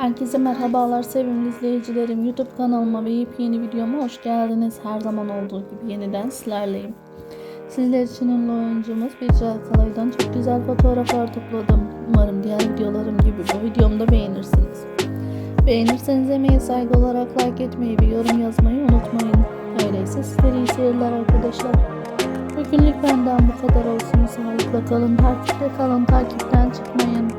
Herkese merhabalar sevimli izleyicilerim. YouTube kanalıma ve yepyeni videoma hoş geldiniz. Her zaman olduğu gibi yeniden sizlerleyim. Sizler için ünlü oyuncumuz Bircal Kalay'dan çok güzel fotoğraflar topladım. Umarım diğer videolarım gibi bu videomu da beğenirsiniz. Beğenirseniz emeğe saygı olarak like etmeyi ve yorum yazmayı unutmayın. Öyleyse sizlere iyi seyirler arkadaşlar. Bugünlük benden bu kadar olsun. Sağlıkla kalın, takipte kalın, takipten çıkmayın.